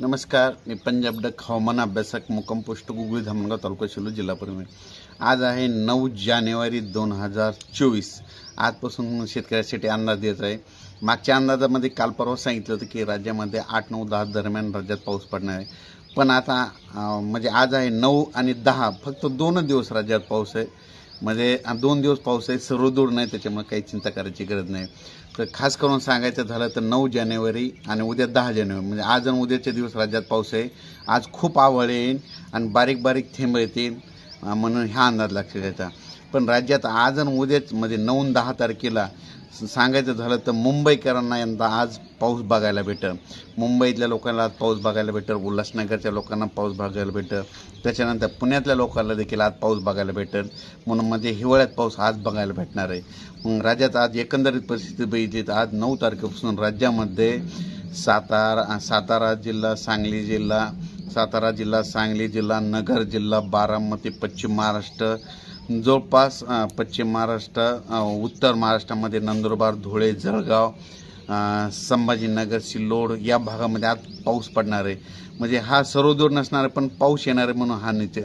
नमस्कार मी पंजाब डक हवामान अभ्यासक मुक्काम पोस्ट गुगळी धामणगाव तालुका शिलो जिल्हा परभणी. आज आहे नऊ जानेवारी दोन हजार चोवीस. आजपासून शेतकऱ्यासाठी अंदाज देत आहे. मागच्या अंदाजामध्ये काल परवा सांगितलं होतं की राज्यामध्ये आठ नऊ दहा दरम्यान राज्यात पाऊस पडणार आहे. पण आता म्हणजे आज आहे नऊ आणि दहा. फक्त दोनच दिवस राज्यात पाऊस आहे. म्हणजे दोन दिवस पाऊस आहे सर्व दूर नाही त्याच्यामुळे काही चिंता करायची गरज नाही. तर खास करून सांगायचं झालं तर नऊ जानेवारी आणि उद्या दहा जानेवारी म्हणजे आज आणि उद्याचे दिवस राज्यात पाऊस आहे. आज खूप आवड येईल आणि बारीक बारीक थेंब येतील म्हणून ह्या अंदाज लक्षात घ्यायचा. पण राज्यात आज आणि उद्याच म्हणजे नऊ दहा तारखेला सांगायचं झालं तर मुंबईकरांना यंदा आज पाऊस बघायला भेटं मुंबईतल्या लोकांना आज पाऊस बघायला भेटं उल्हासनगरच्या लोकांना पाऊस बघायला भेटं त्याच्यानंतर पुण्यातल्या लोकांना देखील आज पाऊस बघायला भेटेल. म्हणून म्हणजे हिवाळ्यात पाऊस आज बघायला भेटणार आहे. मग राज्यात आज एकंदरीत परिस्थिती बघितली तर आज नऊ तारखेपासून राज्यामध्ये सातारा सातारा जिल्हा सांगली जिल्हा सातारा जिल्हा सांगली जिल्हा नगर जिल्हा बारामती पश्चिम महाराष्ट्र जवळपास पश्चिम महाराष्ट्र उत्तर महाराष्ट्रामध्ये नंदुरबार धुळे जळगाव संभाजीनगर सिल्लोड या भागामध्ये आज पाऊस पडणार आहे. म्हणजे हा सर्वदूर नसणार आहे पण पाऊस येणार आहे म्हणून हा निच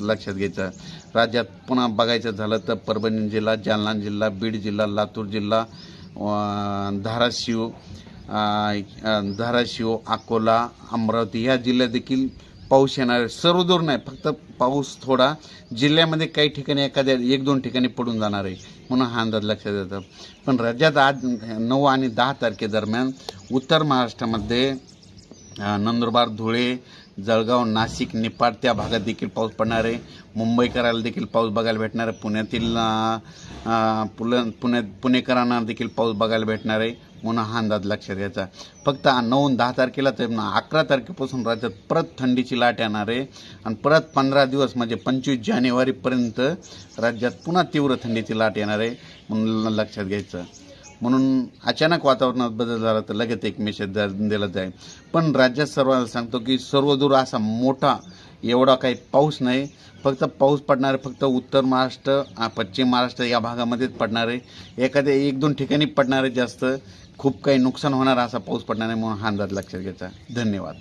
लक्षात घ्यायचा. राज्यात पुन्हा बघायचं झालं तर परभणी जिल्हा जालना जिल्हा बीड जिल्हा लातूर जिल्हा धाराशिव धाराशिव अकोला अमरावती ह्या जिल्ह्यात देखील पाऊस येणार आहे सर्वदूर नाही फक्त पाऊस थोडा. जिल्ह्यामध्ये काही ठिकाणी एखाद्या एक दोन ठिकाणी पडून जाणार आहे म्हणून हा अंदाज लक्षात येतो. पण राज्यात आज नऊ आणि दहा तारखेदरम्यान उत्तर महाराष्ट्रामध्ये नंदुरबार धुळे जळगाव नाशिक निपाड त्या भागात देखील पाऊस पडणार आहे. मुंबईकराला देखील पाऊस बघायला भेटणार आहे. पुण्यातील अ, अ, पुल पुण्यात पुणेकरांना देखील पाऊस बघायला भेटणार आहे. म्हणून हा अंदाज लक्षात घ्यायचा. फक्त नऊ दहा तारखेला तर ना अकरा तारखेपासून राज्यात परत थंडीची लाट येणार आहे. आणि परत पंधरा दिवस म्हणजे पंचवीस जानेवारीपर्यंत राज्यात पुन्हा तीव्र थंडीची लाट येणार आहे म्हणून लक्षात घ्यायचं. म्हणून अचानक वातावरणात बदल झाला तर लगेच एक मेसेज दिला जाईल. पण राज्यात सर्वांना सांगतो की सर्वदूर असा मोठा एवढा काही पाऊस नाही. फक्त पाऊस पडणार आहे फक्त उत्तर महाराष्ट्र पश्चिम महाराष्ट्र या भागामध्येच पडणार. आहे एखाद्या एक दोन ठिकाणी पडणार आहे जास्त. खूप काही नुकसान होणार असा पाऊस पडणार आहे म्हणून हा अंदाज लक्षात घ्यायचा. धन्यवाद.